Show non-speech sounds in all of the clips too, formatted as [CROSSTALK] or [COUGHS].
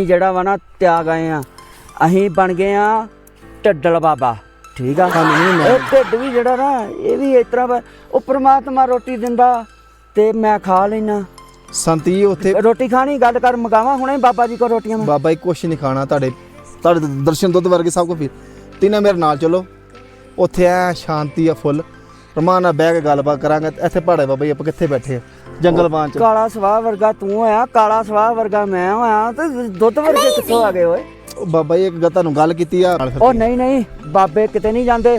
ਜਿਹੜਾ ਵਾ ਨਾ ਤਿਆਗ ਆਏ ਆ ਅਸੀਂ ਬਣ ਗਏ ਆ ਢੱਡਲ ਬਾਬਾ ਠੀਕ ਆ? ਇਹ ਢਿੱਡ ਵੀ ਜਿਹੜਾ ਨਾ ਇਹ ਵੀ ਇਸ ਤਰ੍ਹਾਂ ਉਹ ਪ੍ਰਮਾਤਮਾ ਰੋਟੀ ਦਿੰਦਾ ਤੇ ਮੈਂ ਖਾ ਲੈਣਾ ਸੰਤ ਉੱਥੇ ਰੋਟੀ ਖਾਣੀ ਗੱਲ ਕਰ ਮਗਾਵਾਂ ਹੁਣੇ ਬਾਬਾ ਜੀ ਕੋ ਰੋਟੀਆਂ ਮੈਂ। ਬਾਬਾ ਜੀ ਕੁਛ ਨਹੀਂ ਖਾਣਾ ਤੁਹਾਡੇ ਤੁਹਾਡੇ ਦਰਸ਼ਨ ਦੁੱਧ ਵਰਗੇ ਸਭ ਕੁਝ ਤਿੰਨੇ ਮੇਰੇ ਨਾਲ ਚਲੋ। ਉੱਥੇ ਐ ਸ਼ਾਂਤੀ ਆ ਫੁੱਲ। ਰਮਾਨ ਬਹਿ ਕੇ ਗੱਲਬਾਤ ਕਰਾਂਗੇ। ਇੱਥੇ ਪਹਾੜੇ ਬਾਬਾ ਜੀ ਆਪਾਂ ਕਿੱਥੇ ਬੈਠੇ ਆ? ਜੰਗਲ ਬਾਣ ਚ। ਕਾਲਾ ਸਵਾਹ ਵਰਗਾ ਤੂੰ ਹੋਇਆ ਕਾਲਾ ਸਵਾਹ ਵਰਗਾ ਮੈਂ ਹੋਇਆ ਤੇ ਦੁੱਧ ਵਰਗੇ ਕਿੱਥੋਂ ਆ ਗਏ ਓਏ? ਉਹ ਬਾਬਾ ਜੀ ਇੱਕ ਗੱਲ ਤੁਹਾਨੂੰ ਗੱਲ ਕੀਤੀ ਆ। ਉਹ ਨਹੀਂ ਨਹੀਂ ਬਾਬੇ ਕਿਤੇ ਨਹੀਂ ਜਾਂਦੇ।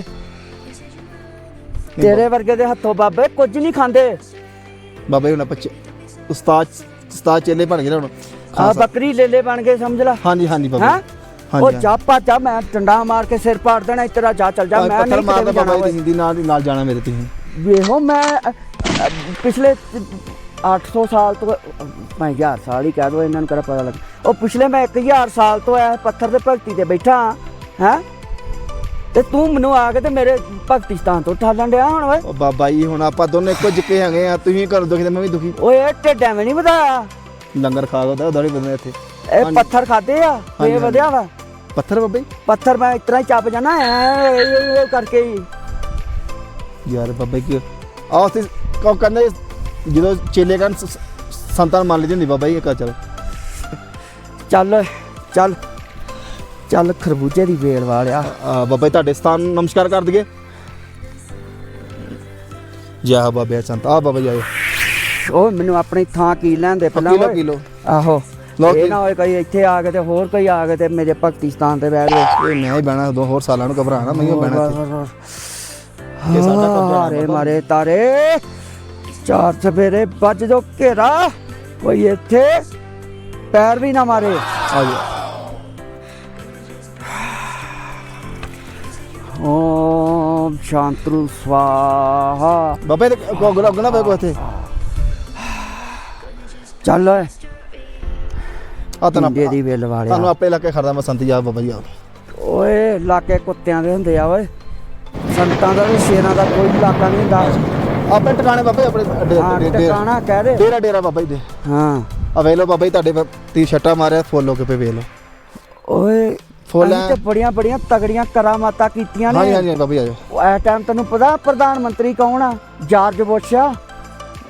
ਤੇਰੇ ਵਰਗੇ ਦੇ ਹੱਥੋਂ ਬਾਬੇ ਕੁਝ ਨਹੀਂ ਖਾਂਦੇ। ਬਾਬਾ ਜੀ ਹੁਣ ਆਪਾਂ ਚ- ਉਸਤਾਦ ਉਸਤਾਦ ਚੇਲੇ ਬਣ ਗਏ ਨਾ ਹੁਣ। ਆ ਬੱਕਰੀ ਲੇਲੇ ਬਣ ਗਏ ਸਮਝ ਲੈ। ਹਾਂਜੀ ਹਾਂਜੀ ਬਾਬਾ ਹਾਂ? ਜੀ। ਉਹ ਹਾਂਜੀ ਜਾ ਮੈਂ ਡੰਡਾ ਮਾਰ ਕੇ ਸਿਰ ਪਾੜ ਦੇਣਾ ਇਸ ਤਰ੍ਹਾਂ ਜਾ ਚੱਲ ਜਾ ਮੈਂ ਪੱਥਰ ਨਹੀਂ ਮਾਰਦਾ ਵੀ ਬਾਬਾ ਜਾਣਾ ਜੀ ਤੁਸੀਂ ਨਾਲ ਦੀ ਨਾਲ ਜਾਣਾ ਮੇਰੇ ਤੁਸੀਂ। ਵੇਖੋ ਮੈਂ ਅ, ਪਿਛਲੇ 800 ਸਾਲ ਤੋਂ ਮੈਂ 1000 ਸਾਲ ਹੀ ਕਹਿ ਦੋ ਇਹਨਾਂ ਨੂੰ ਕਿਹੜਾ ਪਤਾ ਲੱਗ। ਉਹ ਪਿਛਲੇ ਮੈਂ 1000 ਸਾਲ ਤੋਂ ਐ ਪੱਥਰ ਦੇ ਭਗਤੀ ਤੇ ਬੈਠਾ ਹੈ ਤੇ ਤੂੰ ਮੈਨੂੰ ਆ ਕੇ ਤੇ ਮੇਰੇ ਭਗਤੀ ਸਥਾਨ ਤੋਂ ਠਾਲਣ ਡਿਆ ਹੁਣ ਓਏ। ਉਹ ਬਾਬਾ ਜੀ ਹੁਣ ਆਪਾਂ ਦੋਨੇ ਇੱਕੋ ਜਿੱਕੇ ਹੈਗੇ ਆ ਤੁਸੀਂ ਘਰ ਦੁਖੀ ਤੇ ਮੈਂ ਵੀ ਦੁਖੀ। ਓਏ ਢਿੱਡਾਂ ਵੀ ਨਹੀਂ ਵਧਾਇਆ। ਲੰਗਰ ਖਾ ਕੇ ਉਹਦਾ ਦਾੜੀ ਬੰਦੇ ਇੱਥੇ। ਇਹ ਪੱਥਰ ਖਾਦੇ ਆ ਇਹ ਵਧਿਆ ਵਾ। ਪੱਥਰ ਬਾਬਾ ਪੱਥਰ ਮੈਂ ਤਰ੍ਹਾਂ ਹੀ ਚੱਪ ਜਾਣਾ ਐ ਕਰਕੇ ਯਾਰ ਬਾਬਾ ਜੀ ਆਹ ਤੇ ਕੋ ਕਹਿੰਦੇ ਜਦੋਂ ਚੇਲੇ ਕਰਨ ਸੰਤਾਨ ਮੰਨ ਲਈ ਹੁੰਦੀ ਬਾਬਾ ਜੀ ਇਹ ਕਾ ਚਲ। ਚੱਲ ਚੱਲ ਚੱਲ ਖਰਬੂਜੇ ਦੀ ਵੇਲ ਵਾਲਿਆ। ਬਾਬਾ ਜੀ ਤੁਹਾਡੇ ਸਥਾਨ ਨੂੰ ਨਮਸਕਾਰ ਕਰ ਦਈਏ। ਜਾ ਬਾਬਾ ਸੰਤ। ਆ ਬਾਬਾ ਜੀ ਆਇਓ। ਉਹ ਮੈਨੂੰ ਆਪਣੀ ਥਾਂ ਕੀ ਲੈਂਦੇ ਪਹਿਲਾਂ ਕਿਲੋ ਓਏ। ਕਿਲੋ ਆਹੋ। ਲਓ ਇਹ ਨਾ ਹੋਏ ਕੋਈ ਇੱਥੇ ਆ ਕੇ ਤੇ ਹੋਰ ਕੋਈ ਆ ਕੇ ਤੇ ਮੇਰੇ ਭਗਤੀ ਸਥਾਨ ਤੇ ਬੈਠ ਗਏ ਇਹ ਮੈਂ ਹੀ ਬਹਿਣਾ ਦੋ ਹੋਰ ਸਾਲਾਂ ਨੂੰ ਘਬਰਾਣਾ ਮੈਂ ਹੀ ਬਹਿਣਾ ਇੱਥੇ। ਇਹ ਸਾਡਾ ਕੰਮ ਹੈ ਬਾਬਾ। ਮਾਰੇ ਤਾਰੇ। ਚਾਰ ਸਵੇਰੇ ਵੱਜ ਜੋ ਘੇਰਾ। ਕੋਈ ਇੱਥੇ ਪੈਰ ਵੀ ਨਾ ਮਾਰੇ। ਆ ਜਾ ਓਮ ਸ਼ਾਂਤਰੂ ਸਵਾਹਾ। ਬਾਬਾ ਇਹ ਕੋਗਲਾ ਗਣਾ ਬੈ ਕੋ ਚੱਲ ਓਏ। ਆ ਤਾਂ ਇੰਡੇ ਦੀ ਵੇਲ ਵਾਲਿਆ। ਤੁਹਾਨੂੰ ਆਪੇ ਲਾ ਕੇ ਖੜਦਾ ਮੈਂ ਸੰਤ ਜਾ ਬਾਬਾ ਜੀ ਆ ਓਏ ਇਲਾਕੇ ਕੁੱਤਿਆਂ ਦੇ ਹੁੰਦੇ ਆ ਓਏ। ਸੰਤਾਂ ਦਾ ਤੇ ਸ਼ੇਰਾਂ ਦਾ ਕੋਈ ਇਲਾਕਾ ਨਹੀਂ ਹੁੰਦਾ। ਆਪੇ ਟਿਕਾਣੇ ਬਾਬਾ ਜੀ ਆਪਣੇ ਅੱਡੇ- ਹਾਂ ਅੱਡੇ- ਡੇਰਾ। ਟਿਕਾਣਾ ਕਹਿ ਦੇ। ਡੇਰਾ ਡੇਰਾ ਬਾਬਾ ਜੀ ਦੇ। ਹਾਂ। ਆ ਵੇਖ ਲਓ ਬਾਬਾ ਜੀ ਤੁਹਾਡੇ ਤੀ ਛੱਟਾ ਮਾਰਿਆ ਫੁੱਲ ਹੋ ਕੇ ਪੇ ਵੇਖ ਲਓ। ਓਏ ਫੁੱਲ ਅਸੀਂ ਤੇ ਬੜੀਆਂ ਬੜੀਆਂ ਤਗੜੀਆਂ ਕਰਾਮਾਤਾਂ ਕੀਤੀਆਂ ਹਾਂਜੀ ਨੇ। ਹਾਂਜੀ ਬਾਬਾ ਜੀ ਆਜੋ ਉਹ ਐ ਟਾਈਮ ਤੈਨੂੰ ਪਤਾ ਪ੍ਰਧਾਨ ਮੰਤਰੀ ਕੌਣ ਆ? ਜਾਰਜ ਬੁਸ਼ ਆ।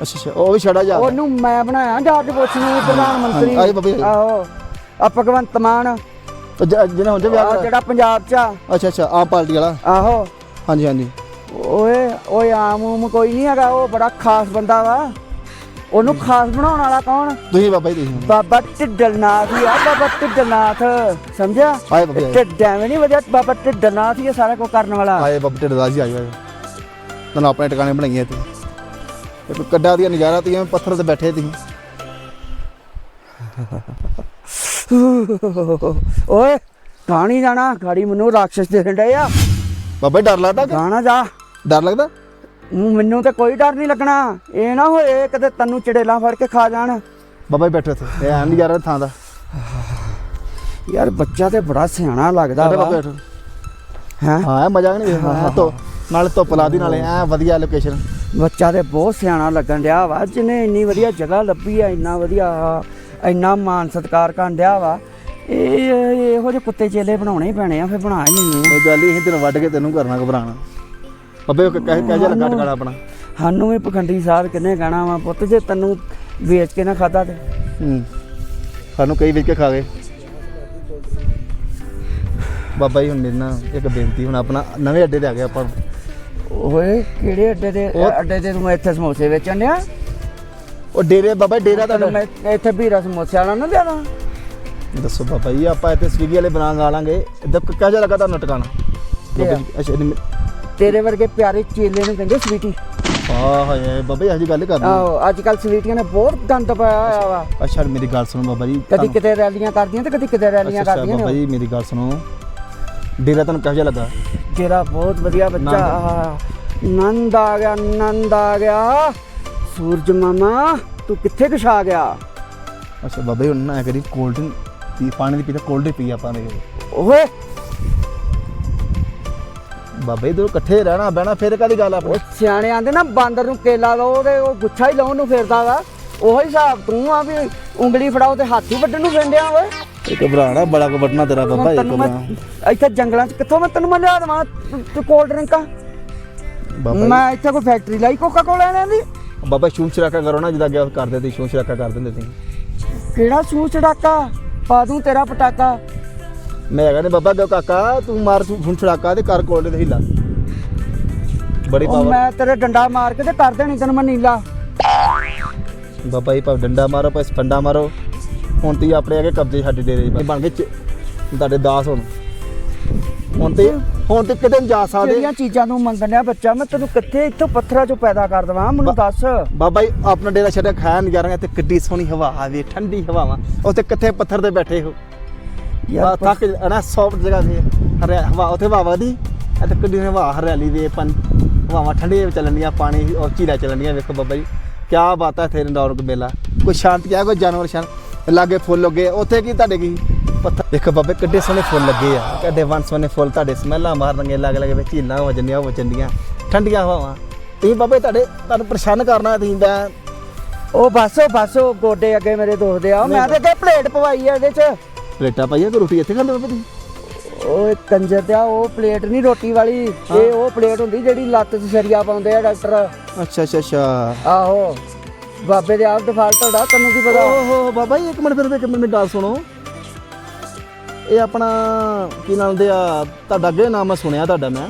ਅੱਛਾ ਅੱਛਾ ਉਹ ਵੀ ਛੜਾ ਜਾ ਉਹਨੂੰ ਮੈਂ ਬਣਾਇਆ ਜਾਰਜ ਬੁਸ਼ ਨੂੰ ਵੀ ਪ੍ਰਧਾਨ ਮੰਤਰੀ। ਆਏ ਬਾਬਾ ਜੀ। ਆਹੋ ਆ ਭਗਵੰਤ ਮਾਨ। ਜਿਹਨੇ ਹੁਣ ਜੇ ਵਿਆਹ ਆਹ ਕਰਾਇਆ। ਜਿਹੜਾ ਪੰਜਾਬ ਚ ਆ। ਅੱਛਾ ਅੱਛਾ ਆਮ ਪਾਰਟੀ ਵਾਲਾ। ਆਹੋ। ਹਾਂਜੀ ਹਾਂਜੀ। ਓਏ ਓਏ ਆਮ ਉਮ ਕੋਈ ਨਹੀਂ ਹੈਗਾ ਉਹ ਬੜਾ ਖਾਸ ਬੰਦਾ ਵਾ। ਉਹਨੂੰ ਖਾਸ ਬਣਾਉਣ ਵਾਲਾ ਕੌਣ? ਤੁਸੀਂ ਬਾਬਾ ਜੀ ਤੁਸੀਂ ਬਾਬਾ ਢਿੱਡਲਨਾਥ ਹੀ ਆ ਬਾਬਾ ਢਿੱਡਲਨਾਥ ਸਮਝਿਆ? ਆਏ ਬਾਬਾ ਜੀ ਢਿੱਡ ਐਵੇਂ ਨਹੀਂ ਵਜਾ ਬਾਬਾ ਢਿੱਡਲਨਾਥ ਹੀ ਸਾਰਾ ਕੁਝ ਕਰਨ ਵਾਲਾ। ਆਏ ਬਾਬਾ ਢਿੱਡਦਾਸ ਜੀ ਆਏ ਆਏ ਤੁਹਾਨੂੰ ਆਪਣੇ ਟਿਕਾਣੇ ਬਣਾਈਏ ਤੇ ਇੱਕ ਕੱਡਾ ਦੀ ਨਜ਼ਾਰਾ ਤੀ ਪੱਥਰ ਤੇ ਬੈਠੇ ਤੁਸੀਂ। ਓਏ ਗਾਣੀ ਜਾਣਾ ਗਾੜੀ ਮੈਨੂੰ ਰਾਖਸ਼ ਦੇਣ ਡਏ ਆ। ਬਾਬਾ ਡਰ ਲੱਗਦਾ ਕਿ ਗਾਣਾ ਜਾ। ਡਰ ਲੱਗਦਾ? ਊਂ ਮੈਨੂੰ ਤੇ ਕੋਈ ਡਰ ਨਹੀਂ ਲੱਗਣਾ। ਇਹ ਨਾ ਹੋਏ ਕਿਤੇ ਤੈਨੂੰ ਚੜੇਲਾਂ ਫੜ ਕੇ ਖਾ ਜਾਣ। ਬਾਬਾ ਜੀ ਬੈਠੇ ਉੱਥੇ ਇਹ ਐਂ ਨਜ਼ਾਰਾ ਥਾਂ ਦਾ। ਯਾਰ ਬੱਚਾ ਤੇ ਬੜਾ ਸਿਆਣਾ ਲੱਗਦਾ ਬਾਬਾ ਵਾ ਬੈਠੋ। ਹੈ? ਹਾਂ ਇਹ ਮਜ਼ਾ ਨਹੀਂ ਹਾਂ ਤੋ ਨਾਲੇ ਧੁੱਪ ਲਾਦੀ ਨਾਲੇ ਐ ਵਧੀਆ ਲੋਕੇਸ਼ਨ ਬੱਚਾ ਤੇ ਬਹੁਤ ਸਿਆਣਾ ਲੱਗਣ ਡਿਆ ਵਾ। ਜਿਹਨੇ ਇੰਨੀ ਵਧੀਆ ਜਗ੍ਹਾ ਲੱਭੀ ਆ ਇੰਨਾ ਵਧੀਆ ਇੰਨਾ ਮਾਨ ਸਤਿਕਾਰ ਕਰਨ ਡਿਆ ਵਾ। ਇਹ ਇਹੋ ਜਿਹੇ ਕੁੱਤੇ ਚੇਲੇ ਬਣਾਉਣੇ ਹੀ ਪੈਣੇ ਆ ਫਿਰ ਬਣਾ ਹੀ ਲੈਣੇ ਉਹ ਗੱਲ ਹੀ ਤੈਨੂੰ ਵੱਢ ਕੇ ਤੈਨੂੰ ਕਰਨਾ ਘਬਰਾਣਾ ਉਹ ਕਹਿ ਕਹਿ ਜਾ ਲੱਗਾ ਟਿਕਾਣਾ ਆਪਣਾ। ਸਾਨੂੰ ਵੀ ਪਖੰਡੀ ਸਾਧ ਕਿੰਨੇ ਕਹਿਣਾ ਵਾ ਪੁੱਤ ਜੇ ਤੈਨੂੰ ਵੇਚ ਕੇ ਨਾ ਖਾਦਾ ਤੇ। ਹੂੰ। ਸਾਨੂੰ ਕਈ ਵੇਚ ਕੇ ਖਾ ਗਏ। ਬਾਬਾ ਜੀ ਹੁਣ ਮੇਰੇ ਨਾਲ ਇੱਕ ਬੇਨਤੀ ਹੁਣ ਆਪਣਾ ਨਵੇਂ ਅੱਡੇ ਤੇ ਆ ਗਏ ਆਪਾਂ। ਓਏ ਕਿਹੜੇ ਅੱਡੇ ਉਹ- ਅੱਡੇ ਤੇ ਤੂੰ ਇੱਥੇ ਸਮੋਸੇ ਵੇਚਣ ਡਿਆ? ਉਹ ਡੇਰੇ ਬਾਬਾ ਡੇਰਾ ਤੁਹਾਡਾ। ਮੈਂ ਇੱਥੇ ਵੀਰਾ ਸਮੋਸੇ ਵਾਲਾ ਨਾ ਦੇਣਾ ਦੱਸੋ ਬਾਬਾ ਜੀ ਆਪਾਂ ਇੱਥੇ ਸਵੀਗੀ ਵਾਲੇ ਬਣਾ ਗਾ ਲਾਂਗੇ। ਇਦਾਂ ਕਿਹੋ ਜਿਹਾ ਲੱਗਾ ਤੁਹਾਨੂੰ ਟਿਕਾਣਾ ਅੱਛਾ ਤੇਰੇ ਵਰਗੇ ਪਿਆਰੇ ਚੇਲੇ ਨੂੰ ਕਹਿੰਦੇ ਸਵੀਟੀ। ਆ ਹਾਏ ਬਾਬਾ ਜੀ ਅਜੀ ਗੱਲ ਕਰਨੀ। ਆਹੋ ਅੱਜ ਕੱਲ ਸਵੀਟੀਆਂ ਨੇ ਬਹੁਤ ਗੰਦ ਪਾਇਆ ਹੋਇਆ ਵਾ। ਅੱਛਾ ਮੇਰੀ ਗੱਲ ਸੁਣੋ ਬਾਬਾ ਜੀ ਕਦੀ ਕਿਤੇ ਰੈਲੀਆਂ ਕਰਦੀਆਂ ਤੇ ਕਦੀ ਕਿਤੇ ਰੈਲੀਆਂ ਕਰਦੀਆਂ ਬਾਬਾ ਨੇ ਜੀ ਮੇਰੀ ਗੱਲ ਸੁਣੋ। ਡੇਰਾ ਤੁਹਾਨੂੰ ਕਿਹੋ ਜਿਹਾ ਲੱਗਾ ਤੇਰਾ ਬਹੁਤ ਵਧੀਆ ਬੱਚਾ। ਆਹ, ਨੰਦ ਆ ਗਿਆ ਨੰਦ ਆ ਗਿਆ। ਸੂਰਜ ਮਾਮਾ ਤੂੰ ਕਿੱਥੇ ਕਸ਼ਾ ਗਿਆ? ਅੱਛਾ ਬਾਬਾ ਜੀ ਹੁਣ ਨਾ ਕਰੀ ਕੋਲਡ ਡਰਿੰਕ ਪੀ ਪਾਣੀ ਦੀ ਪੀਤਾ ਕੋਲਡ ਡਰਿੰਕ ਪੀ ਆਪਾਂ ਨੇ। ਓਏ ਬਾਬਾ ਦੋ ਇਕੱਠੇ ਰਹਿਣਾ ਬਹਿਣਾ ਫਿਰ ਕਾਦੀ ਗੱਲ ਆਪਣੀ? ਉਹ ਸਿਆਣੇ ਆਂਦੇ ਨਾ ਬਾਂਦਰ ਨੂੰ ਕੇਲਾ ਲਾਓ ਤੇ ਉਹ ਗੁੱਛਾ ਹੀ ਲਾਉਣ ਨੂੰ ਫੇਰਦਾ ਵਾ। ਉਹੀ ਹਿਸਾਬ ਤੂੰ ਆ ਵੀ ਉਂਗਲੀ ਫੜਾਓ ਤੇ ਹੱਥ ਹੀ ਵੱਢਣ ਨੂੰ ਫੇਂਡਿਆ ਓਏ ਇਹ ਘਬਰਾਣਾ ਬੜਾ ਕੋ ਵੱਟਣਾ ਤੇਰਾ ਬਾਬਾ ਤੈਨੂੰ ਮੈਂ ਇੱਥੇ ਜੰਗਲਾਂ 'ਚ ਕਿੱਥੋਂ ਮੈਂ ਤੈਨੂੰ ਮੈਂ ਲਿਆ ਦੇਵਾਂ? ਤੂੰ ਕੋਲਡ ਡਰਿੰਕਾਂ ਬਾਬਾ ਮੈਂ ਇੱਥੇ ਕੋਈ ਫੈਕਟਰੀ ਲਾਈ ਕੋਕਾ ਕੋਲਾ ਲੈਣ ਦੀ? ਬਾਬਾ ਸ਼ੂਮ ਸ਼ਰਾਕਾ ਕਰੋ ਨਾ ਜਿੱਦਾਂ ਅੱਗੇ ਕਰਦੇ ਤੇ ਸ਼ੂਮ ਸ਼ਰਾਕਾ ਕਰ ਦਿੰਦੇ ਸੀ। ਕਿਹੜਾ ਸੂ ਚੜਾਕਾ ਪਾ ਦੂੰ ਤੇਰਾ ਪਟਾਕਾ। ਮੈਂ ਕਹਿੰਦਾ ਬਾਬਾ ਦਿਓ ਕਾਕਾ ਤੂੰ ਮਾਰ ਸ਼ੂਮ ਸ਼ਰਾਕਾ ਤੇ ਕਰ ਕੋਲ ਦੇ ਹਿੱਲਾ। ਬੜੀ ਉਹ ਪਾਵਰ ਮੈਂ ਤੇਰੇ ਡੰਡਾ ਮਾਰ ਕੇ ਤੇ ਕਰ ਦੇਣੀ ਤੈਨੂੰ ਮੈਂ ਨੀਲਾ। ਬਾਬਾ ਜੀ ਭਾਵੇਂ ਡੰਡਾ ਮਾਰੋ ਭਾਵੇਂ ਸਪੰਡਾ ਮਾਰੋ ਹੁਣ ਤੇ ਆਪਣੇ ਅੱਗੇ ਕਬਜ਼ੇ ਸਾਡੇ ਡੇਰੇ 'ਚ ਬਣ ਗਏ ਚ- ਤੁਹਾਡੇ ਦਾਸ ਹੁਣ। ਹੁਣ ਤੇ ਹੁਣ ਤੇ ਕਿਤੇ ਨੀ ਜਾ ਸਕਦੇ। ਜਿਹੜੀਆਂ ਚੀਜ਼ਾਂ ਨੂੰ ਮੰਗਣ ਡਿਆ ਬੱਚਾ? ਮੈਂ ਤੈਨੂੰ ਕਿੱਥੇ ਇੱਥੋਂ ਪੱਥਰਾਂ 'ਚੋਂ ਪੈਦਾ ਕਰ ਦਵਾਂ? ਮੈਨੂੰ ਦੱਸ। ਬਾਬਾ ਜੀ ਆਪਣਾ ਡੇਰਾ ਛੱਡਿਆ ਖਾਇਆ ਨਜ਼ਾਰਾ ਤੇ ਕਿੱਡੀ ਸੋਹਣੀ ਹਵਾ ਆਵੇ ਠੰਡੀ ਹਵਾਵਾਂ। ਉੱਥੇ ਕਿੱਥੇ ਪੱਥਰ ਤੇ ਬੈਠੇ ਹੋ? ਯਾਰ ਥੱਕ ਨਾ ਸੌਫਟ ਜਗ੍ਹਾ ਤੇ ਹਰਿਆ ਹਵਾ ਉੱਥੇ ਹਵਾ ਦੀ ਇੱਥੇ ਕਿੱਡੀ ਹਵਾ ਹਰਿਆਲੀ ਦੇ ਪਨ ਹਵਾਵਾਂ ਠੰਡੀਆਂ ਚੱਲਣੀਆਂ ਪਾਣੀ ਔਰ ਝੀਲਾਂ ਚੱਲਣੀਆਂ ਵੇਖੋ ਬਾਬਾ ਜੀ ਕੀ ਬਾਤ ਹੈ ਤੇਰੇ ਰੌਣਕ ਮੇਲਾ ਕੋਈ ਸ਼ਾਂਤੀ ਆ ਕੋਈ ਜਾਨਵਰ ਸ਼ਾਨ ਲਾਗੇ ਫੁੱਲ ਲੱਗੇ ਉੱਥੇ ਕੀ ਤੁਹਾਡੇ ਕੀ ਪੱਥਰ? ਦੇਖੋ ਬਾਬੇ ਕਿੱਡੇ ਸੋਹਣੇ ਫੁੱਲ ਲੱਗੇ ਆ ਕਿੱਡੇ ਵੰਨ ਸੋਹਣੇ ਫੁੱਲ ਤੁਹਾਡੇ ਸਮੈਲਾਂ ਮਾਰਨਗੇ ਲੱਗ ਲੱਗੇ ਵਿੱਚ ਝੀਲਾਂ ਹੋ ਜਾਂਦੀਆਂ ਹੋ ਜਾਂਦੀਆਂ ਠੰਡੀਆਂ ਹਵਾਵਾਂ। ਤੁਸੀਂ ਬਾਬੇ ਤੁਹਾਡੇ ਤੁਹਾਨੂੰ ਪਰੇਸ਼ਾਨ ਕਰਨਾ ਤੁਸੀਂ ਉਹ ਬਸ ਉਹ ਬਸ ਉਹ ਗੋਡੇ ਅੱਗੇ ਮੇਰੇ ਦੁਖਦੇ ਆ ਮੈਂ ਤੇ ਅੱਗੇ ਪਲੇਟ ਪਵਾਈ ਆ ਇਹਦੇ 'ਚ। ਪਲੇਟਾਂ ਪਾਈਆਂ ਕਿ ਰੋਟੀ ਇੱਥੇ ਖਾਂਦੇ ਬਾਬੇ ਤੁਸੀਂ ਉਹ ਕੰਜਰ ਦਿਆ ਉਹ ਪਲੇਟ ਨਹੀਂ ਰੋਟੀ ਵਾਲੀ। ਇਹ ਉਹ ਪਲੇਟ ਹੁੰਦੀ ਜਿਹੜੀ ਲੱਤ 'ਚ ਸਰੀਆ ਪਾਉਂਦੇ ਆ ਡਾਕਟਰ। ਅੱਛਾ ਅੱਛਾ ਅੱਛਾ। ਆਹੋ। ਬਾਬੇ ਦੇ ਆਪ ਡਿਫਾਲਟ ਹੋੜਾ ਤੈਨੂੰ ਕੀ ਪਤਾ? ਓਹੋ ਬਾਬਾ ਜੀ ਇੱਕ ਮਿੰਟ ਫਿਰ ਇੱਕ ਮਿੰਟ ਗੱਲ ਸੁਣੋ। ਇਹ ਆਪਣਾ ਕੀ ਨਾਮ ਦੇ ਆ ਤੁਹਾਡਾ ਅੱਗੇ ਨਾਮ ਮੈਂ ਸੁਣਿਆ ਤੁਹਾਡਾ ਮੈਂ।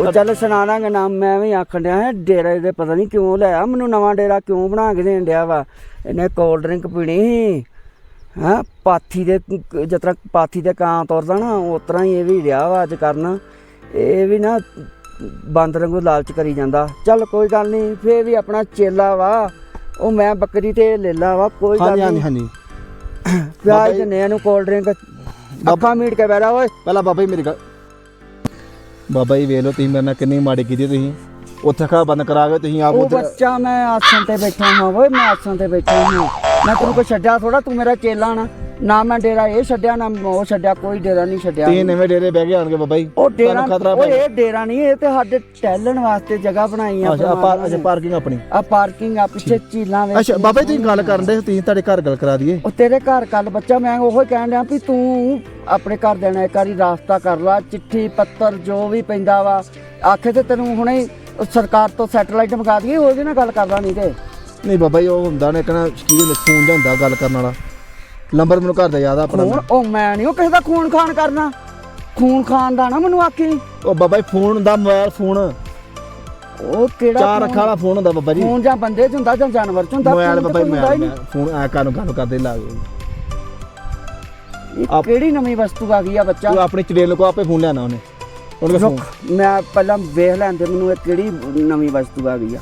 ਉਹ ਚੱਲ ਸੁਣਾਣਾਗਾ ਨਾਮ ਮੈਂ ਵੀ ਆਖਣ ਡਿਆ ਹੈ ਡੇਰੇ ਦੇ ਪਤਾ ਨਹੀਂ ਕਿਉਂ ਲਿਆ ਮੈਨੂੰ ਨਵਾਂ ਡੇਰਾ ਕਿਉਂ ਬਣਾ ਕੇ ਦੇਣ ਡਿਆ ਵਾ। ਇਹਨੇ ਕੋਲਡ ਡਰਿੰਕ ਪੀਣੀ ਸੀ। ਹਾਂ ਪਾਥੀ ਦੇ ਜਿਸ ਤਰ੍ਹਾਂ ਪਾਥੀ ਦੇ ਕਾਂ ਤੁਰਦਾ ਨਾ ਉਸ ਤਰ੍ਹਾਂ ਹੀ ਇਹ ਵੀ ਲਿਆ ਵਾ ਅੱਜ ਕਰਨ। ਇਹ ਵੀ ਨਾ ਬਾਂਦਰ ਵਾਂਗੂ ਲਾਲਚ ਕਰੀ ਜਾਂਦਾ। ਚੱਲ ਕੋਈ ਗੱਲ ਨਹੀਂ ਫੇਰ ਵੀ ਆਪਣਾ ਚੇਲਾ ਵਾ। ਉਹ ਮੈਂ ਬੱਕਰੀ ਤੇ ਲੇਲਾ ਵਾ ਕੋਈ ਗੱਲ ਹਾਂਜੀ ਹਾਂਜੀ ਨਹੀਂ ਹਾਂਜੀ। ਪਿਆਜ ਦਿੰਨੇ ਇਹਨੂੰ ਕੋਲਡ ਡਰਿੰਕ ਅੱਖਾਂ ਮੀਟ ਕੇ ਬੈਠਾ ਓਏ। ਪਹਿਲਾਂ ਬਾਬਾ ਜੀ ਮੇਰੀ ਗੱਲ ਬਾਬਾ ਜੀ ਵੇਖ ਲਓ ਤੁਸੀਂ ਮੇਰੇ ਨਾਲ ਕਿੰਨੀ ਮਾੜੀ ਕੀਤੀ ਤੁਸੀਂ। ਉੱਥੇ ਖਾ ਬੰਦ ਕਰਾ ਕੇ ਤੁਸੀਂ ਆਪ ਉਹ ਬੱਚਾ ਮੈਂ ਆਸਣ ਤੇ ਬੈਠਾ ਹਾਂ ਓਏ ਮੈਂ ਆਸਣ ਤੇ ਬੈਠਾ ਹਾਂ। ਮੈਂ ਤੈਨੂੰ ਕੋਈ ਛੱਡਿਆ ਥੋੜਾ ਤੂੰ ਮੇਰਾ ਚੇਲਾ ਨਾ। ਨਾ ਮੈਂ ਡੇਰਾ ਇਹ ਛੱਡਿਆ ਨਾ ਉਹ ਛੱਡਿਆ ਕੋਈ ਡੇਰਾ ਨਹੀਂ ਛੱਡਿਆ। ਤੁਸੀਂ ਨਵੇਂ ਡੇਰੇ ਬਹਿ ਕੇ ਆਣਗੇ ਬਾਬਾ ਜੀ। ਉਹ ਡੇਰਾ ਤੁਹਾਨੂੰ ਖਤਰਾ ਓਏ ਪੈ ਇਹ ਡੇਰਾ ਨਹੀਂ ਇਹ ਤੇ ਸਾਡੇ ਟਹਿਲਣ ਵਾਸਤੇ ਜਗ੍ਹਾ ਬਣਾਈ ਆ ਅੱਛਾ ਆਪਾਂ ਅੱਛਾ ਪਾਰਕਿੰਗ ਆਪਣੀ। ਆ ਪਾਰਕਿੰਗ ਆ ਪਿੱਛੇ ਝੀਲਾਂ ਵਿੱਚ ਅੱਛਾ ਬਾਬਾ ਜੀ ਤੁਸੀਂ ਗੱਲ ਕਰਨ ਦੇ ਤੁਸੀਂ ਤੁਹਾਡੇ ਘਰ ਗੱਲ ਕਰਾ ਦਈਏ। ਉਹ ਤੇਰੇ ਘਰ ਕੱਲ ਬੱਚਾ ਮੈਂ ਉਹੋ ਹੀ ਕਹਿਣ ਡਿਆ ਵੀ ਤੂੰ ਆਪਣੇ ਘਰ ਦੇਣਾ ਇੱਕ ਵਾਰੀ ਰਾਸਤਾ ਕਰ ਲਾ ਚਿੱਠੀ ਪੱਤਰ ਜੋ ਵੀ ਪੈਂਦਾ ਵਾ। ਆਖੇ ਤੇ ਤੈਨੂੰ ਹੁਣੇ ਹੀ ਸਰਕਾਰ ਤੋਂ ਸੈਟਲਾਈਟ ਮੰਗਾ ਦਈਏ ਉਹਦੇ ਨਾਲ ਗੱਲ ਕਰਦਾ ਨਹੀਂ ਤੇ। ਨਹੀਂ ਬਾਬਾ ਜੀ ਉਹ ਹੁੰਦਾ ਨੇ ਕਹਿੰਦਾ ਸ਼ਕੀਰ ਦੇ ਫੋਨ ਜਾਂ ਹੁੰਦਾ ਗੱਲ ਕਰਨ ਵਾਲਾ। ਨੰਬਰ ਮੈਨੂੰ ਘਰ ਦਾ ਯਾਦ ਆ ਆਪਣਾ ਉਹ ਮੈਂ ਨਹੀਂ ਉਹ ਕਿਸੇ ਦਾ ਖੂਨ ਖਾਨ ਕਰਨਾ। ਖੂਨ ਖਾਨ ਦਾ ਨਾ ਮੈਨੂੰ ਆਖੀ। ਉਹ ਬਾਬਾ ਜੀ ਫੋਨ ਹੁੰਦਾ ਮੋਬਾਈਲ ਫੋਨ। ਉਹ ਕਿਹੜਾ ਚਾਰ? ਅੱਖਾਂ ਵਾਲਾ ਫੋਨ ਹੁੰਦਾ ਬਾਬਾ ਜੀ। ਖੂਨ ਜਾਂ ਬੰਦੇ ਚ ਹੁੰਦਾ ਜਾਂ ਜਾਨਵਰ ਚ ਹੁੰਦਾ ਮੋਬਾਈਲ ਬਾਬਾ ਜੀ ਮੈਂ ਫੋਨ ਆ ਕਾਨੂੰ ਗੱਲ ਕਰਦੇ ਲਾ। ਇਹ ਕਿਹੜੀ ਨਵੀਂ ਵਸਤੂ ਆ ਗਈ ਆ ਬੱਚਾ? ਤੂੰ ਆਪਣੀ ਚੜੇਲ ਕੋ ਆਪੇ ਫੋਨ ਲਿਆਣਾ ਉਹਨੇ। ਮੈਂ ਪਹਿਲਾਂ ਵੇਖ ਲੈਂਦੇ ਮੈਨੂੰ ਇਹ ਕਿਹੜੀ ਨਵੀਂ ਵਸਤੂ ਆ ਗਈ ਆ।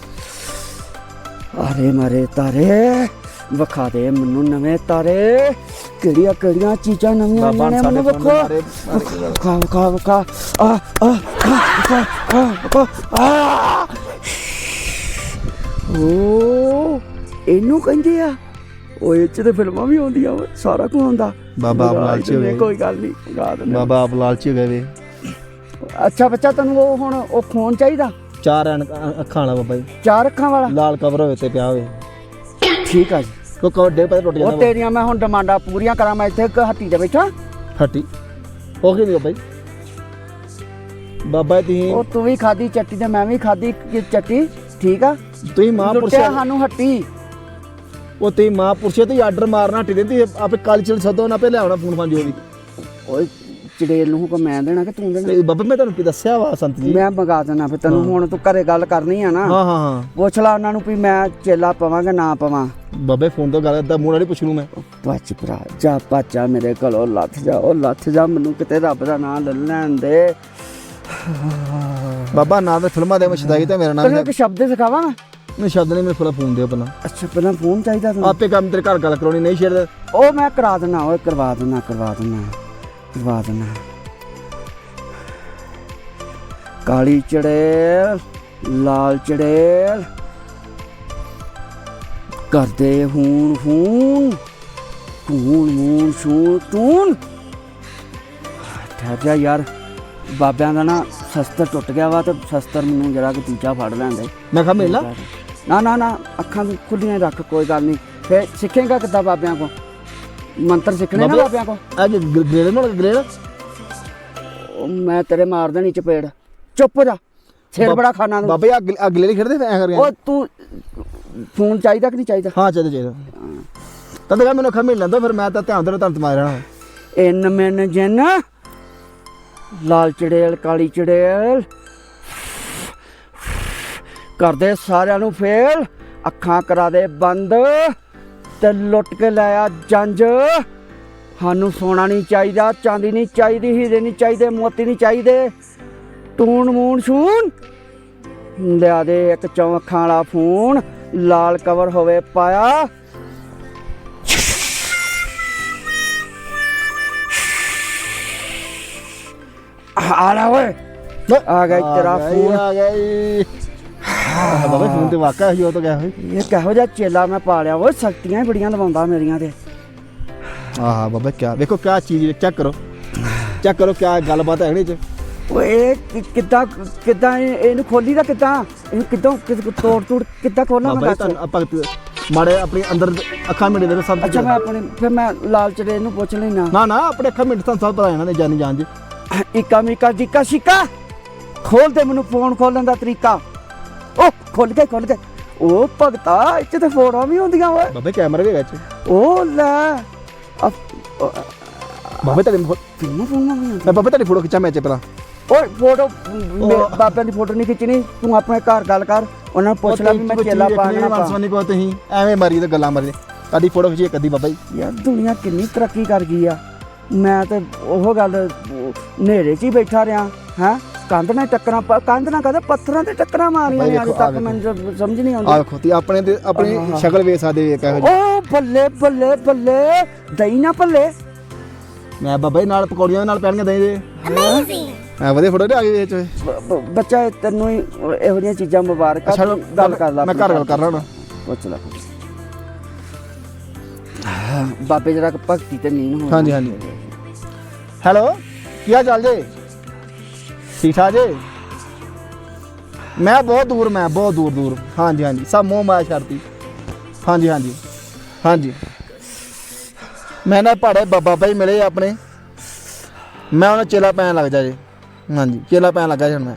ਅਰੇ ਮਾਰੇ ਤਾਰੇ ਵਿਖਾ ਦੇ ਮੈਨੂੰ ਨਵੇਂ ਤਾਰੇ। ਕਿਹੜੀਆਂ ਕਿਹੜੀਆਂ ਚੀਜ਼ਾਂ ਨਵੀਆਂ ਆਈਆਂ ਨੇ ਮੈਨੂੰ ਵਿਖਾ ਵਿਖਾ। ਵਿਖਾ ਵਿਖਾ ਆ ਆ ਆ ਆ ਆ। ਓ ਇਹਨੂੰ ਕਹਿੰਦੇ ਆ? ਉਹ ਇਹ ਚ ਤੇ ਫਿਲਮਾਂ ਵੀ ਆਉਂਦੀਆਂ ਵਾ ਸਾਰਾ ਕੁਝ ਆਉਂਦਾ। ਬਾਬਾ ਆਪ ਲਾਲਚੀ ਹੋ ਗਏ। ਕੋਈ ਗੱਲ ਨਹੀਂ। ਬਾਬਾ ਆਪ ਲਾਲਚੀ ਹੋ ਗਏ ਅੱਛਾ ਬੱਚਾ ਤੈਨੂੰ ਉਹ ਹੁਣ ਉਹ ਫੋਨ ਚਾਹੀਦਾ? ਚਾਰ ਅੱਖਾਂ ਵਾਲਾ ਬਾਬਾ ਜੀ। ਚਾਰ ਅੱਖਾਂ ਵਾਲਾ? ਲਾਲ ਕਵਰ ਹੋਵੇ ਤੇ ਪਿਆ ਹੋਵੇ। ਠੀਕ ਆ ਜੀ। ਕੋ ਕਵਡੇ ਪਤਾ ਟੁੱਟ ਉਹ ਜਾਂਦਾ ਤੇਰੀਆਂ ਮੈਂ ਹੁਣ ਡਿਮਾਂਡਾਂ ਪੂਰੀਆਂ ਕਰਾਂ ਮੈਂ ਇੱਥੇ ਇੱਕ ਹੱਟੀ ਤੇ ਬੈਠਾ। ਹੱਟੀ। ਹੋ ਗਈ ਬਾਬਾ ਜੀ? ਬਾਬਾ ਜੀ ਉਹ ਤੂੰ ਵੀ ਖਾਦੀ ਚੱਟੀ ਤੇ ਮੈਂ ਵੀ ਖਾਦੀ ਚੱਟੀ ਠੀਕ ਆ? ਤੁਸੀਂ ਮਹਾਂਪੁਰਸ਼ ਲੁੱਟਿਆ ਸਾਨੂੰ ਹੱਟੀ। ਉਹ ਤੁਸੀਂ ਮਹਾਂਪੁਰਸ਼ ਤੇ ਆਰਡਰ ਮਾਰਨਾ ਹੱਟੀ ਦੇ ਤੇ ਆਪੇ ਕਲਚਰ ਸਦੋ ਨਾ ਪੇ ਲਿਆਉਣਾ ਫੋਨ ਫਾਨ ਜੋ ਵੀ ਓਏ ਚੜੇਲ ਨੂੰ ਹੁਕਮ ਮੈਂ ਦੇਣਾ ਕਿ ਤੂੰ ਦੇਣਾ। ਤੇ ਬਾਬਾ ਮੈਂ ਤੁਹਾਨੂੰ ਕੀ ਦੱਸਿਆ ਵਾ ਸੰਤ ਜੀ? ਮੈਂ ਮੰਗਾ ਦੇਣਾ ਫਿਰ ਤੈਨੂੰ ਹੁਣ ਤੂੰ ਘਰੇ ਗੱਲ ਕਰਨੀ ਆ ਨਾ। ਹਾਂ ਹਾਂ ਹਾਂ। ਪੁੱਛ ਲਾ ਉਹਨਾਂ ਨੂੰ ਵੀ ਮੈਂ ਚੇਲਾ ਪਵਾਂਗਾ ਨਾ ਪਵਾਂ। ਬਾਬੇ ਫੋਨ ਤੋਂ ਗੱਲ ਏਦਾਂ ਮੂੰਹ ਨਾਲ ਹੀ ਪੁੱਛ ਲੂ ਮੈਂ। ਪੱਚ ਭਰਾ ਜਾ ਪਾਚਾ ਮੇਰੇ ਕੋਲੋਂ ਲੱਥ ਜਾ ਉਹ ਲੱਥ ਜਾ ਮੈਨੂੰ ਕਿਤੇ ਰੱਬ ਦਾ ਨਾਮ ਲੈ ਲੈਣ ਦੇ। ਬਾਬਾ ਨਾ ਤਾਂ ਫਿਲਮਾਂ ਦੇ ਮੈਂ ਸ਼ਦਾਈ ਤੇ ਮੇਰਾ ਨਾਮ ਤੈਨੂੰ ਇੱਕ ਸ਼ਬਦ ਸਿਖਾਵਾਂ ਮੈਂ? ਸ਼ਬਦ ਨਹੀਂ ਮੇਰੇ ਕੋਲ ਫੋਨ ਦਿਓ ਪਹਿਲਾਂ। ਅੱਛਾ ਪਹਿਲਾਂ ਫੋਨ ਚਾਹੀਦਾ ਤੈਨੂੰ? ਆਪੇ ਕੰਮ ਤੇਰੇ ਘਰ ਗੱਲ ਕਰਾਉਣੀ ਨਹੀਂ ਸ਼ੇਰ। ਉਹ ਮੈਂ ਕਰਾ ਦੇਣਾ ਓਏ ਕਰਵਾ ਦੇਣਾ ਕਰਵਾ ਦੇਣਾ ਦੇਣਾ। ਕਾਲੀ ਚੜੇਲ ਲਾਲ ਚੜੇਲ ਕਰਦੇ ਹੂਣ ਹੂਣ ਹੂਣ ਹੂਣ ਸ਼ੂਣ ਤੂਨ ਠਹਿਰ ਜਾ ਯਾਰ ਬਾਬਿਆਂ ਦਾ ਨਾ ਸ਼ਸਤਰ ਟੁੱਟ ਗਿਆ ਵਾ ਤੇ ਸ਼ਸਤਰ ਮੈਨੂੰ ਜਰਾ ਕਿ ਦੂਜਾ ਫੜ ਲੈਂਦੇ ਮੈਂ ਕਿਹਾ ਮੇਲਾ? ਨਾ ਨਾ ਨਾ ਅੱਖਾਂ ਖੁੱਲੀਆਂ ਰੱਖ ਕੋਈ ਗੱਲ ਨਹੀਂ। ਫੇ ਸਿੱਖੇਗਾ ਕਿੱਦਾਂ ਬਾਬਿਆਂ ਕੋ ਮੰਤਰ ਸਿੱਖਣੇ ਨਾ ਬਾਬੇ- ਬਾਬਿਆਂ ਕੋ ਆ ਜੇ ਗ੍ਰੇਡ ਨਾ ਗ੍ਰੇਡ? ਮੈਂ ਤੇਰੇ ਮਾਰ ਦੇਣੀ ਚਪੇੜ। ਚੁੱਪ ਜਾ। ਸਿਰ ਬੜਾ ਖਾਣਾ ਨੂੰ ਬਾਬੇ ਆ ਗਲੇ ਨਹੀਂ ਖੇਡਦੇ ਐ ਕਰਕੇ ਉਹ ਤੂੰ ਫੋਨ ਚਾਹੀਦਾ ਕਿ ਨਹੀਂ ਚਾਹੀਦਾ? ਹਾਂ ਚਾਹੀਦਾ ਚਾਹੀਦਾ। ਤਦ ਕਹ ਮੈਨੂੰ ਖਮੀ ਲੈਂਦਾ ਫਿਰ ਮੈਂ ਤਾਂ ਧਿਆਨ ਦੇ ਨਾਲ ਤੁਹਾਨੂੰ ਮਾਰ ਰਹਿਣਾ। ਇਨ ਮੈਨ ਜਨ। ਲਾਲ ਚੜੇਲ ਕਾਲੀ ਚੜੇਲ। ਕਰਦੇ ਸਾਰਿਆਂ ਨੂੰ ਫੇਲ ਅੱਖਾਂ ਕਰਾ ਦੇ ਬੰਦ। ਤੇ ਲੁੱਟ ਕੇ ਲਾਇਆ ਜੰਜ। ਸਾਨੂੰ ਸੋਨਾ ਨਹੀਂ ਚਾਹੀਦਾ ਚਾਂਦੀ ਨਹੀਂ ਚਾਹੀਦੀ ਹੀਰੇ ਨਹੀਂ ਚਾਹੀਦੇ ਮੋਤੀ ਨਹੀਂ ਚਾਹੀਦੇ। ਟੂਣ ਮੂਣ ਛੂਣ ਲਿਆ ਦੇ ਇੱਕ ਚੌਂ ਅੱਖਾਂ ਵਾਲਾ ਫੋਨ ਲਾਲ ਕਵਰ ਹੋਵੇ ਪਾਇਆ। ਆ ਲੈ ਓਏ। ਆ ਗਿਆ ਤੇਰਾ ਫੋਨ। ਆ ਗਿਆ ਬਾਬੇ ਫੋਨ ਤੇ ਵਾਕਿਆ ਹੀ ਉਹ ਤਾਂ ਗਿਆ ਹੋਈ ਇਹ ਕਿਹੋ ਜਿਹਾ ਚੇਲਾ ਮੈਂ ਪਾਲਿਆ। ਓਏ ਸ਼ਕਤੀਆਂ ਹੀ ਬੜੀਆਂ ਲਵਾਉਂਦਾ ਮੇਰੀਆਂ ਤੇ। ਆਹ ਬਾਬਾ ਕੀ ਵੇਖੋ ਕੀ ਚੀਜ਼ ਚੈੱਕ ਕਰੋ। ਚੈੱਕ ਕਰੋ ਕੀ ਗੱਲਬਾਤ ਹੈ ਇਹਦੇ ਚ। ਓਏ ਇਹ ਕਿ- ਕਿੱਦਾਂ ਕਿੱਦਾਂ ਇਹ- ਇਹਨੂੰ ਖੋਲੀ ਦਾ ਕਿੱਦਾਂ? ਇਹਨੂੰ ਕਿੱਦਾਂ ਕਿੱਦ- ਤੋੜ ਤੋੜ ਕਿੱਦਾਂ ਖੋਲਾਂ ਬਾਬਾ ਮੈਂ ਜੀ ਤੁਹਾਨੂੰ ਆਪਾਂ ਮਾੜੇ ਆਪਣੀ ਅੰਦਰ ਅੱਖਾਂ ਮਿੰਟ ਦੇ ਸਭ ਅੱਛਾ ਮੈਂ ਆਪਣੇ ਫਿਰ ਮੈਂ ਲਾਲ ਚੜੇ ਨੂੰ ਪੁੱਛ ਲੈਣਾ ਨਾ ਨਾ ਆਪਣੇ ਅੱਖਾਂ ਮਿੰਟ ਤੁਹਾਨੂੰ ਸਭ ਪਤਾ ਇਹਨਾਂ ਦੇ ਜਾਨੀ ਜਾਨ ਜੀ ਇਕਾ ਮਿਕਾ ਜਿਕਾ ਸ਼ਿਕਾ ਖੋਲ ਦੇ ਮੈਨੂੰ ਫੋਨ ਖੋਲਣ ਦਾ ਤਰੀਕਾ। ਉਹ ਖੁੱਲ ਗਿਆ ਖੁੱਲ ਗਿਆ ਉਹ ਭਗਤਾ ਇੱਥੇ ਤੇ ਫੋਟੋਆਂ ਵੀ ਹੁੰਦੀਆਂ ਓਏ। ਬਾਬੇ ਕੈਮਰਾ ਵੀ ਹੈਗਾ ਚ ਉਹ ਲੈ ਆ ਬਾਬੇ ਫੋ- ਫਿਲਮਾਂ ਫੋਨਾਂ ਵੀ ਮੈਂ ਬਾਬੇ ਤੁਹਾਡੀ ਫੋਟੋ ਖਿੱਚਾਂ ਮੈਂ ਚ ਪਹਿਲਾਂ। ਓਏ ਫੋਟੋ ਬਾਬਿਆਂ ਦੀ ਫੋਟੋ ਨਹੀਂ ਖਿੱਚਣੀ। ਤੂੰ ਆਪਣੇ ਘਰ ਗੱਲ ਕਰ। ਉਹਨਾਂ ਨੂੰ ਪੁੱਛ ਲੈ ਵੀ ਮੈਂ ਚੇਲਾ ਪਾਣਾ ਪਾ ਮਨਸਵਨੀ ਕੋ ਤੁਸੀਂ। ਐਵੇਂ ਮਾਰੀ ਤੇ ਗੱਲਾਂ ਮਾਰੀ। ਤੁਹਾਡੀ ਫੋਟੋ ਖਿੱਚੀ ਅੱਧੀ ਬਾਬਾ ਜੀ। ਯਾਰ ਦੁਨੀਆ ਕਿੰਨੀ ਤਰੱਕੀ ਕਰ ਗਈ ਆ। ਮੈਂ ਤੇ ਉਹ ਗੱਲ ਹਨੇਰੇ 'ਚ ਹੀ ਬੈਠਾ ਰਿਹਾ ਹੈ? ਕੰਧ ਨਾਲ ਟੱਕਰਾਂ ਪ- ਕੰਧ ਨਾਲ ਕਹਦਾ? ਪੱਥਰਾਂ ਤੇ ਟੱਕਰਾਂ ਮਾਰੀਆਂ ਨੇ ਅੱਜ ਵੇਖੋ, ਆਹ ਤੱਕ ਮੈਨੂੰ ਜ- ਸਮਝ ਨਹੀਂ ਆਉਂਦੀ। ਵੇਖੋ ਤੀ ਆਪਣੇ ਤੇ ਆਪਣੀ ਆਹਾ। ਸ਼ਕਲ ਵੇਖ ਸਕਦੇ ਵੇਖ ਇਹੋ ਜਿਹੀ। ਓ ਬੱਲੇ ਬੱਲੇ ਬੱਲੇ। ਦਈ ਨਾ ਬੱਲੇ ਮੈਂ ਬਾਬਾ ਜੀ ਨਾਲ ਪਕੌੜੀਆਂ ਦੇ ਨਾਲ ਪੈਣੀਆਂ ਦਹੀਂ ਦੇ। ਮੈਂ ਵਧੀਆ ਫੋਟੋ ਆ ਗਈ ਵਿੱਚ। ਬ- ਬ- ਬੱਚਾ ਤੈਨੂੰ ਹੀ ਇਹੋ ਜਿਹੀਆਂ ਚੀਜ਼ਾਂ ਮੁਬਾਰਕਾਂ। ਅੱਛਾ ਤੂੰ ਗੱਲ ਕਰ ਲੈ ਮੈਂ ਘਰ ਗੱਲ। ਕਰ ਰਹਾ ਹਾਂ ਪੁੱਛ ਲੈ ਪੁੱਛ ਹਾਂ, ਬਾਬੇ ਜਰਾ ਭਗਤੀ ਤੇ ਨੀਨ ਹੋ ਹਾਂਜੀ ਹਾਂਜੀ। ਹੈਲੋ ਕੀ ਹਾਲ ਚਾਲ ਜੇ? ਠੀਕ ਠਾਕ ਜੇ? ਮੈਂ ਬਹੁਤ ਦੂਰ ਮੈਂ ਬਹੁਤ ਦੂਰ ਦੂਰ। ਹਾਂਜੀ ਹਾਂਜੀ। ਸਭ ਮੋਹ ਮਾਇਆ ਛੱਡਤੀ। ਹਾਂਜੀ ਹਾਂਜੀ। ਹਾਂਜੀ। ਮੈਂ ਨਾ ਪਹਾੜੇ ਬਾਬਾ ਭਾਈ ਮਿਲੇ ਆਪਣੇ। ਮੈਂ ਉਹਨਾਂ ਚੇਲਾ ਪੈਣ ਲੱਗ ਜਾ ਜੀ। ਹਾਂਜੀ ਚੇਲਾ ਪੈਣ ਲੱਗਾ ਜੀ ਹੁਣ ਮੈਂ।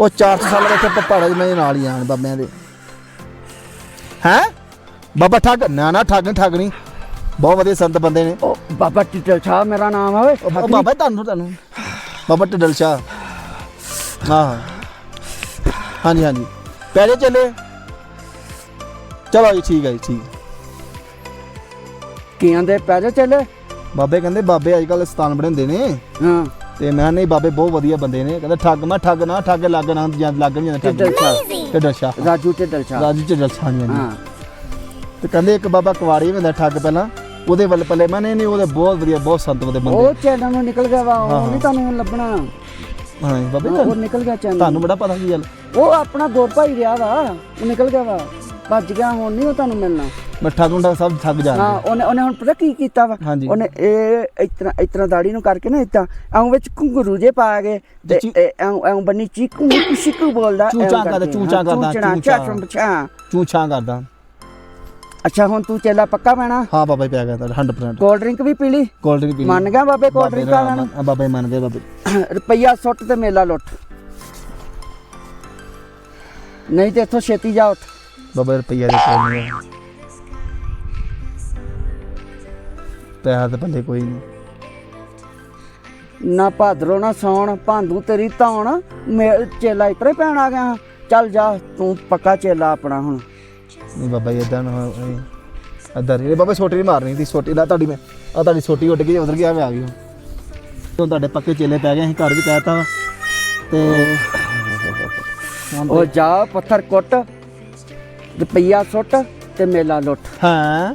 ਉਹ 4 ਸਾਲ ਦੇ ਇੱਥੇ ਪਹਾੜੇ 'ਚ ਮੈਂ ਨਾਲ ਹੀ ਆਣ ਬਾਬਿਆਂ ਦੇ। ਹੈ? ਬਾਬਾ ਠੱਗ ਨਾ ਨਾ ਠੱਗ ਨਹੀਂ ਠੱਗ ਨਹੀਂ ਬਹੁਤ ਵਧੀਆ ਸੰਤ ਬੰਦੇ ਨੇ। ਉਹ ਬਾਬਾ ਟਿੱਟਲ ਸ਼ਾਹ ਮੇਰਾ ਨਾਮ ਆ ਓਏ ਉਹ ਬਾਬਾ ਤੁਹਾਨੂੰ ਤੁਹਾਨੂੰ। ਬਾਬਾ ਢਿੱਡਲ ਸ਼ਾਹ। ਹਾਂ। ਹਾਂਜੀ ਹਾਂਜੀ। ਪੈਰੇ ਚੱਲੇ। ਚਲੋ ਜੀ ਠੀਕ ਹੈ ਜੀ ਠੀਕ। ਕੀਆਂ ਦੇ ਪੈਰੇ ਚੱਲੇ? ਬਾਬੇ ਕਹਿੰਦੇ ਬਾਬੇ ਅੱਜ ਕੱਲ ਸਤਾਨ ਬਣਾਉਂਦੇ ਨੇ। ਹਾਂ। ਤੇ ਮੈਂ ਨਹੀਂ ਬਾਬੇ ਬਹੁਤ ਵਧੀਆ ਬੰਦੇ ਨੇ। ਕਹਿੰਦਾ ਠੱਗ ਮੈਂ ਠੱਗ ਨਾ ਠੱਗ ਲੱਗ ਨਾ ਜਾਂ ਲੱਗ ਨਹੀਂ ਜਾਂਦਾ ਠੱਗ। ਸ਼ਾਹ ਢਿੱਡਲ ਸ਼ਾਹ ਰਾਜੂ ਟਿੱਟਲ ਸ਼ਾਹ ਰਾਜੂ ਢਿੱਡਲ ਸ਼ਾਹ ਹਾਂਜੀ ਹਾਂਜੀ। ਹਾਂ। ਤੇ ਕਹਿੰਦੇ ਇੱਕ ਬਾਬਾ ਕੁਵਾੜੀ ਹੁੰਦਾ ਠੱਗ ਪਹਿਲਾਂ। ਉਹਦੇ ਵੱਲ ਪੱਲੇ। ਮੈਂ ਨਹੀਂ ਨਹੀਂ ਉਹਦੇ ਬਹੁਤ ਵਧੀਆ ਬਹੁਤ ਸੰਤ ਉਹਦੇ ਬੰਦੇ। ਉਹ ਚੈਨਲ ਨੂੰ ਨਿਕਲ ਗਿਆ ਵਾ ਉਹ ਨਹੀਂ ਤੁਹਾਨੂੰ ਲੱਭਣਾ। ਹਾਂ ਬਾਬੇ ਉਹ ਤੁਹਾਨੂੰ ਨਿਕਲ ਗਿਆ ਚੈਨਲ ਤੁਹਾਨੂੰ ਬੜਾ ਪਤਾ ਕੀ ਗੱਲ ਉਹ ਆਪਣਾ ਗੋਰ ਭਾਈ ਰਿਹਾ ਵਾ ਉਹ ਨਿਕਲ ਗਿਆ ਵਾ ਭੱਜ ਗਿਆ ਹੁਣ ਨਹੀਂ ਉਹ ਤੁਹਾਨੂੰ ਮਿਲਣਾ ਮੈਂ ਠੱਗ ਹੁੰਦਾ ਸਭ ਠੱਗ ਹਾਂ ਜਾਂਦੇ ਉਹਨੇ ਉਹਨੇ ਹੁਣ ਪਤਾ ਕੀ ਕੀਤਾ ਵਾ ਹਾਂਜੀ। ਉਹਨੇ ਇਹ ਇਤਨਾ ਇਤਨਾ ਦਾੜੀ ਨੂੰ ਕਰਕੇ ਨਾ ਇਤਾਂ ਐਂ ਵਿੱਚ ਘੁੰਗਰੂ ਜੇ ਪਾ ਕੇ ਤੇ ਚੀ- ਐਂ ਬੰਨੀ ਚੀਕੂ ਚੀਕੂ ਬੋਲਦਾ ਐਂ ਚੂਚਾਂ ਕਰਦਾ, ਕਰਕੇ। ਚੂਚਾਂ ਹਾਂ, ਕਰਦਾ, ਚੂਚਣਾ, ਚੂਚਾਂ। ਚਾਚਮ ਬਚਾ। ਚੂਚਾਂ ਕਰਦਾ ਅੱਛਾ ਹੁਣ ਤੂੰ ਚੇਲਾ ਪੱਕਾ ਪੈਣਾ? ਹਾਂ ਬਾਬਾ ਜੀ ਪਿਆ ਗਿਆ ਤੁਹਾਡਾ 100% ਕੋਲਡ ਡਰਿੰਕ ਵੀ ਪੀ ਲਈ? ਕੋਲਡ ਡਰਿੰਕ ਪੀ ਲਈ। ਮੰਨ ਗਿਆ ਬਾਬੇ ਕੋਲਡ ਬਾਬੇ ਡਰਿੰਕ ਦਾ ਵਾਲਿਆਂ ਨੂੰ ਹਾਂ, ਬਾਬੇ ਮੰਨ ਗਏ ਬਾਬੇ। [COUGHS] ਰੁਪਈਆ ਸੁੱਟ ਤੇ ਮੇਲਾ ਲੁੱਟ। ਨਹੀਂ ਤੇ ਇੱਥੋਂ ਛੇਤੀ ਜਾ ਉੱਠ। ਬਾਬਾ ਰੁਪਈਆ ਦੇ ਕੋਲ ਨਹੀਂ ਹੈ। ਪੈਸਾ ਤਾਂ ਕੋਈ ਨਹੀਂ। ਨਾ ਭਾਦਰੋਂ ਨਾ ਸੌਣ ਭਾਂਦੂ ਤੇਰੀ ਧੌਣ। ਮੇ- ਚੇਲਾ ਇਤਰੇ ਪੈਣ ਆ ਗਿਆ। ਚੱਲ ਜਾ ਤੂੰ ਪੱਕਾ ਚੇਲਾ ਆਪਣਾ ਹੁਣ। ਨਹੀਂ ਬਾਬਾ ਜੀ ਇਦਾਂ ਨਾ ਇਦਾਂ ਨਹੀਂ। ਬਾਬਾ ਛੋਟੀ ਨਹੀਂ ਮਾਰਨੀ ਸੀ ਛੋਟੀ ਦਾ ਤੁਹਾਡੀ ਮੈਂ ਆ ਤੁਹਾਡੀ ਛੋਟੀ ਉੱਡ ਗਈ ਉਧਰ ਗਿਆ ਮੈਂ ਆ ਗਈ ਹੁਣ। ਹੁਣ ਤੁਹਾਡੇ ਪੱਕੇ ਚੇਲੇ ਪੈ ਗਏ ਅਸੀਂ ਘਰ ਵੀ ਕਹਿਤਾ ਵਾ। ਤੇ ਉਹ ਜਾ ਪੱਥਰ ਕੁੱਟ ਰੁਪਈਆ ਸੁੱਟ ਤੇ ਮੇਲਾ ਲੁੱਟ। ਹਾਂ।